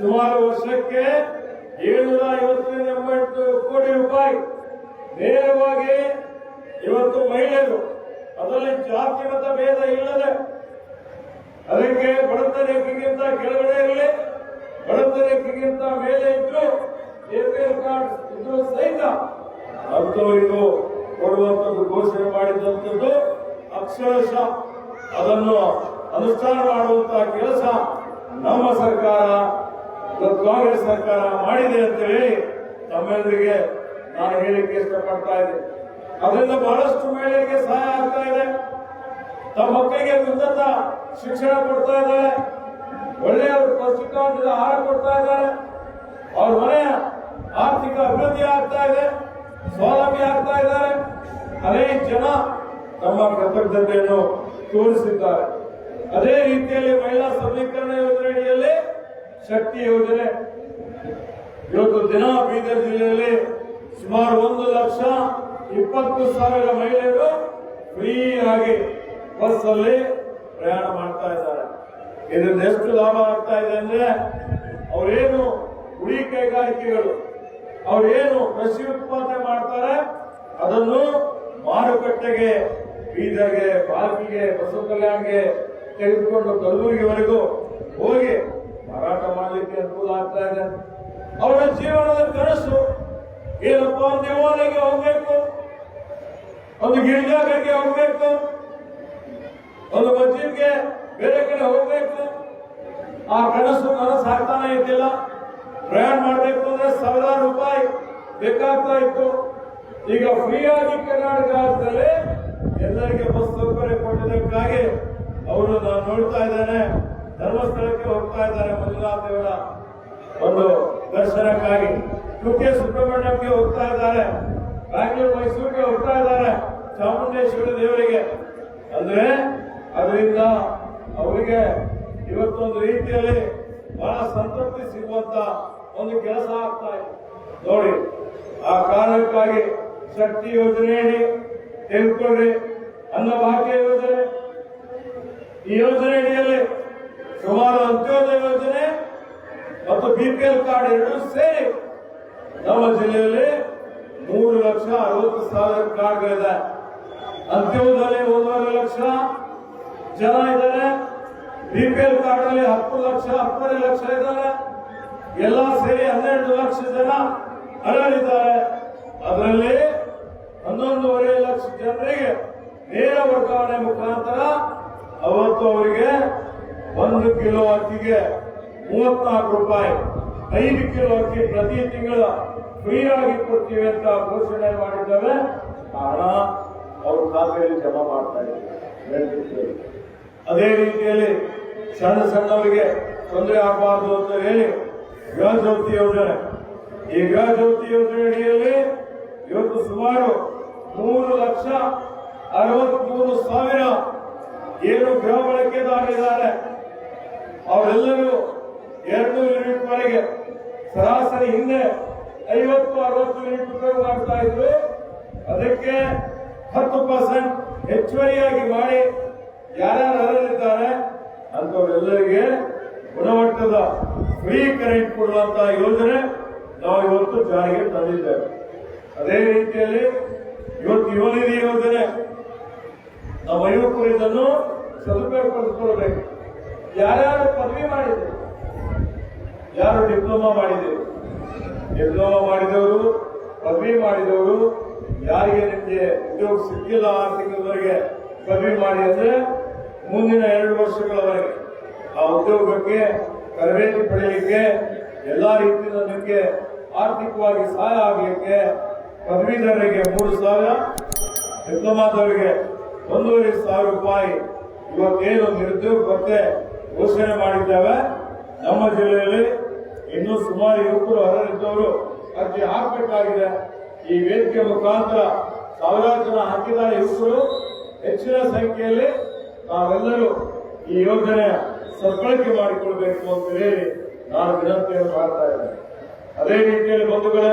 ಸುಮಾರು ವರ್ಷಕ್ಕೆ ಏಳ್ನೂರ ಐವತ್ತರಿಂದ ಎಂಬತ್ತು ಕೋಟಿ ರೂಪಾಯಿ ನೇರವಾಗಿ ಇವತ್ತು ಮಹಿಳೆಯರು, ಅದರಲ್ಲಿ ಜಾತಿ ಮತ ಭೇದ ಇಲ್ಲದೆ ಅದಕ್ಕೆ ಬಡತನ ರೇಖೆಗಿಂತ ಕೆಳಗಡೆ ಇರಲಿ, ಬಡತನ ರೇಖೆಗಿಂತ ಮೇಲೆ ಇದ್ರು ಎಪಿಎಲ್ ಕಾರ್ಡ್ ಇದ್ರು ಸಹಿತ ಅಂತವರಿಗೂ ಕೊಡುವಂಥದ್ದು ಘೋಷಣೆ ಮಾಡಿದಂಥದ್ದು ಅಕ್ಷರಶಃ ಅದನ್ನು ಅನುಷ್ಠಾನ ಮಾಡುವಂತಹ ಕೆಲಸ ನಮ್ಮ ಸರ್ಕಾರ ಕಾಂಗ್ರೆಸ್ ಸರ್ಕಾರ ಮಾಡಿದೆ ಅಂತ ಹೇಳಿ ತಮ್ಮೆಲ್ಲರಿಗೆ ನಾನು ಹೇಳಿಕೆ ಇಷ್ಟಪಡ್ತಾ ಇದ್ದೀನಿ. ಅದರಿಂದ ಬಹಳಷ್ಟು ಮಹಿಳೆಯರಿಗೆ ಸಹಾಯ ಆಗ್ತಾ ಇದೆ. ತಮ್ಮ ಮಕ್ಕಳಿಗೆ ಉನ್ನತ ಶಿಕ್ಷಣ ಕೊಡ್ತಾ ಇದ್ದಾರೆ. ಒಳ್ಳೆಯ ಪೌಷ್ಟಿಕಾಂಶದ ಆಹಾರ ಕೊಡ್ತಾ ಇದ್ದಾರೆ. ಅವ್ರ ಮನೆಯ ಆರ್ಥಿಕ ಅಭಿವೃದ್ಧಿ ಆಗ್ತಾ ಇದೆ. ಸ್ವಾವಲಂಬಿ ಆಗ್ತಾ ಇದ್ದಾರೆ. ಅನೇಕ ಜನ ತಮ್ಮ ಕೃತಜ್ಞತೆಯನ್ನು ತೋರಿಸಿದ್ದಾರೆ. ಅದೇ ರೀತಿಯಲ್ಲಿ ಮಹಿಳಾ ಸಬಲೀಕರಣ ಶಕ್ತಿ ಯೋಜನೆ. ಇವತ್ತು ದಿನ ಬೀದರ್ ಜಿಲ್ಲೆಯಲ್ಲಿ ಸುಮಾರು ಒಂದು ಲಕ್ಷ ಇಪ್ಪತ್ತು ಸಾವಿರ ಮಹಿಳೆಯರು ಫ್ರೀ ಆಗಿ ಬಸ್ ಅಲ್ಲಿ ಪ್ರಯಾಣ ಮಾಡ್ತಾ ಇದ್ದಾರೆ. ಇದರಿಂದ ಎಷ್ಟು ಲಾಭ ಆಗ್ತಾ ಇದೆ ಅಂದ್ರೆ ಅವರೇನು ಗುಡಿ ಕೈಗಾರಿಕೆಗಳು, ಅವರೇನು ಕೃಷಿ ಉತ್ಪಾದನೆ ಮಾಡ್ತಾರೆ, ಅದನ್ನು ಮಾರುಕಟ್ಟೆಗೆ, ಬೀದರ್ಗೆ ಪಾಲ್ಕಿಗೆ ಬಸವ ಕಲ್ಯಾಣ್ಗೆ ತೆಗೆದುಕೊಂಡು ಕಲಬುರಗಿವರೆಗೂ ಹೋಗಿ ಮಾರಾಟ ಮಾಡಲಿಕ್ಕೆ ಅನುಕೂಲ ಆಗ್ತಾ ಇದೆ. ಅವರ ಜೀವನದ ಕನಸು ಏನಪ್ಪ ದೇವಾಲಯಕ್ಕೆ ಹೋಗ್ಬೇಕು, ಒಂದು ಗಿರಿಜಾಗಳಿಗೆ ಹೋಗ್ಬೇಕು, ಒಂದು ಮಜ್ಜಿಗೆ ಬೇರೆ ಕಡೆ ಹೋಗ್ಬೇಕು. ಆ ಕನಸು ಕನಸು ಆಗ್ತಾನೆ ಇದ್ದಿಲ್ಲ. ಪ್ರಯಾಣ ಮಾಡಬೇಕು ಅಂದ್ರೆ ಸಾವಿರಾರು ರೂಪಾಯಿ ಬೇಕಾಗ್ತಾ ಇತ್ತು. ಈಗ ಫ್ರೀಯಾಗಿ ಕರ್ನಾಟಕ ಕರ್ನಾಟಕದಲ್ಲಿ ಎಲ್ಲರಿಗೆ ಬಸ್ ಸೌಕರ್ಯ ಕೊಟ್ಟಿದ್ದಕ್ಕಾಗಿ ಅವರು ನಾನು ನೋಡ್ತಾ ಇದ್ದೇನೆ. ಧರ್ಮಸ್ಥಳಕ್ಕೆ ಹೋಗ್ತಾ ಇದ್ದಾರೆ ಮಂಜುನಾಥ ದೇವರ ಒಂದು ದರ್ಶನಕ್ಕಾಗಿ. ಕುಕ್ಕೆ ಸುಬ್ರಹ್ಮಣ್ಯಕ್ಕೆ ಹೋಗ್ತಾ ಇದ್ದಾರೆ. ಬ್ಯಾಂಗ್ಳೂರು ಮೈಸೂರಿಗೆ ಹೋಗ್ತಾ ಇದ್ದಾರೆ ಚಾಮುಂಡೇಶ್ವರಿ ದೇವರಿಗೆ. ಅಂದ್ರೆ, ಅದರಿಂದ ಅವರಿಗೆ ಇವತ್ತೊಂದು ರೀತಿಯಲ್ಲಿ ಬಹಳ ಸಂತೃಪ್ತಿ ಸಿಗುವಂತ ಒಂದು ಕೆಲಸ ಆಗ್ತಾ ಇದೆ. ನೋಡಿ, ಆ ಕಾರಣಕ್ಕಾಗಿ ಶಕ್ತಿ ಯೋಜನೆಯಡಿ ತೆಗೆದುಕೊಳ್ಳಿ. ಅನ್ನಭಾಗ್ಯ ಯೋಜನೆ. ಈ ಯೋಜನೆ ಸುಮಾರು ಅಂತ್ಯೋದಯ ಯೋಜನೆ ಮತ್ತು ಬಿಪಿಎಲ್ ಕಾರ್ಡ್ ಎರಡು ಸೇರಿ ನಮ್ಮ ಜಿಲ್ಲೆಯಲ್ಲಿ ಮೂರು ಲಕ್ಷ ಅರವತ್ತು ಸಾವಿರ ಕಾರ್ಡ್ಗಳಿದೆ. ಅಂತ್ಯೋದಯದಲ್ಲಿ ಒಂದೂವರೆ ಲಕ್ಷ ಜನ ಇದ್ದಾರೆ. ಬಿಪಿಎಲ್ ಕಾರ್ಡ್ ಅಲ್ಲಿ ಹತ್ತು ಲಕ್ಷ, ಹತ್ತುವರೆ ಲಕ್ಷ ಇದ್ದಾರೆ. ಎಲ್ಲ ಸೇರಿ ಹನ್ನೆರಡು ಲಕ್ಷ ಜನ ಅರಳಿದ್ದಾರೆ. ಅದರಲ್ಲಿ ಹನ್ನೊಂದೂವರೆ ಲಕ್ಷ ಜನರಿಗೆ ನೇರ ವರ್ಗಾವಣೆ ಮುಖಾಂತರ ಅವತ್ತು ಅವರಿಗೆ ಒಂದು ಕಿಲೋ ಅಕ್ಕಿಗೆ ಮೂವತ್ನಾಲ್ಕು ರೂಪಾಯಿ. ಐದು ಕಿಲೋ ಅಕ್ಕಿ ಪ್ರತಿ ತಿಂಗಳ ಫ್ರೀ ಆಗಿ ಕೊಡ್ತೀವಿ ಅಂತ ಘೋಷಣೆ ಮಾಡಿದ್ದೇವೆ. ಆ ಹಣ ಅವ್ರ ಖಾತೆಯಲ್ಲಿ ಜಮಾ ಮಾಡ್ತಾ ಇದ್ದಾರೆ. ಅದೇ ರೀತಿಯಲ್ಲಿ ಸಣ್ಣ ಸಣ್ಣವರಿಗೆ ತೊಂದರೆ ಆಗಬಾರ್ದು ಅಂತ ಹೇಳಿ ಗೃಹ ಜ್ಯೋತಿ ಯೋಜನೆ. ಈ ಗೃಹ ಜ್ಯೋತಿ ಯೋಜನೆ ಅಡಿಯಲ್ಲಿ ಇವತ್ತು ಸುಮಾರು ಮೂರು ಲಕ್ಷ ಅರವತ್ಮೂರು ಸಾವಿರ ಏನು ಗೃಹ ಬಳಕೆದಾರರಿದ್ದಾರೆ. ಅವರೆಲ್ಲರೂ ಎರಡು ಯೂನಿಟ್ ವರೆಗೆ ಸರಾಸರಿ ಹಿಂದೆ ಐವತ್ತು, ಅರವತ್ತು ಯೂನಿಟ್ ಉಪಯೋಗ ಮಾಡ್ತಾ ಇದ್ರು. ಅದಕ್ಕೆ ಹತ್ತು ಪರ್ಸೆಂಟ್ ಹೆಚ್ಚುವರಿಯಾಗಿ ಮಾಡಿ ಯಾರ್ಯಾರು ಅರ್ಹರಿದ್ದಾರೆ ಅಂತವರೆಲ್ಲರಿಗೆ ಗುಣಮಟ್ಟದ ಫ್ರೀ ಕರೆಂಟ್ ಕೊಡುವಂತಹ ಯೋಜನೆ ನಾವು ಇವತ್ತು ಜಾರಿಗೆ ತಂದಿದ್ದೇವೆ. ಅದೇ ರೀತಿಯಲ್ಲಿ ಇವತ್ತು ಯುವನಿಧಿ ಯೋಜನೆ ನಮ್ಮ ಯುವಕರು ಇದನ್ನು ಸದುಪಯೋಗಪಡಿಸಿಕೊಳ್ಳಬೇಕು. ಯಾರ್ಯಾರು ಪದವಿ ಮಾಡಿದ್ರು? ಯಾರು ಡಿಪ್ಲೊಮಾ ಮಾಡಿದ್ರು? ಡಿಪ್ಲೊಮಾ ಮಾಡಿದವರು, ಪದವಿ ಮಾಡಿದವರು ಯಾರಿಗೆ ನಿಮಗೆ ಉದ್ಯೋಗ ಸಿಕ್ಕಿಲ್ಲ ಆರು ತಿಂಗಳವರೆಗೆ ಪದವಿ ಮಾಡಿ ಅಂದ್ರೆ ಮುಂದಿನ ಎರಡು ವರ್ಷಗಳವರೆಗೆ ಆ ಉದ್ಯೋಗಕ್ಕೆ, ತರಬೇತಿ ಪಡೆಯಲಿಕ್ಕೆ, ಎಲ್ಲಾ ರೀತಿಯಿಂದ ನಿಮಗೆ ಆರ್ಥಿಕವಾಗಿ ಸಹಾಯ ಆಗಲಿಕ್ಕೆ ಪದವೀಧರರಿಗೆ ಮೂರು ಸಾವಿರ, ಡಿಪ್ಲೊಮಾದವರಿಗೆ ಒಂದೂವರೆ ಸಾವಿರ ರೂಪಾಯಿ ಇವತ್ತೇನು ನಿರುದ್ಯೋಗ ಭತ್ಯೆ ಘೋಷಣೆ ಮಾಡಿದ್ದೇವೆ. ನಮ್ಮ ಜಿಲ್ಲೆಯಲ್ಲಿ ಇನ್ನೂ ಸುಮಾರು ಯುವಕರು ಅರ್ಹರಿದ್ದವರು ಅರ್ಜಿ ಹಾಕಬೇಕಾಗಿದೆ. ಈ ವೇದಿಕೆ ಮುಖಾಂತರ ಸಾವಿರಾರು ಜನ ಹಾಕಿದ ಯುವಕರು ಹೆಚ್ಚಿನ ಸಂಖ್ಯೆಯಲ್ಲಿ ನಾವೆಲ್ಲರೂ ಈ ಯೋಜನೆ ಸದ್ಬಳಕೆ ಮಾಡಿಕೊಳ್ಬೇಕು ಅಂತ ಹೇಳಿ ನಾನು ವಿನಂತಿಯನ್ನು ಮಾಡ್ತಾ ಇದ್ದೇನೆ. ಅದೇ ರೀತಿಯಲ್ಲಿ ಬಂಧುಗಳೇ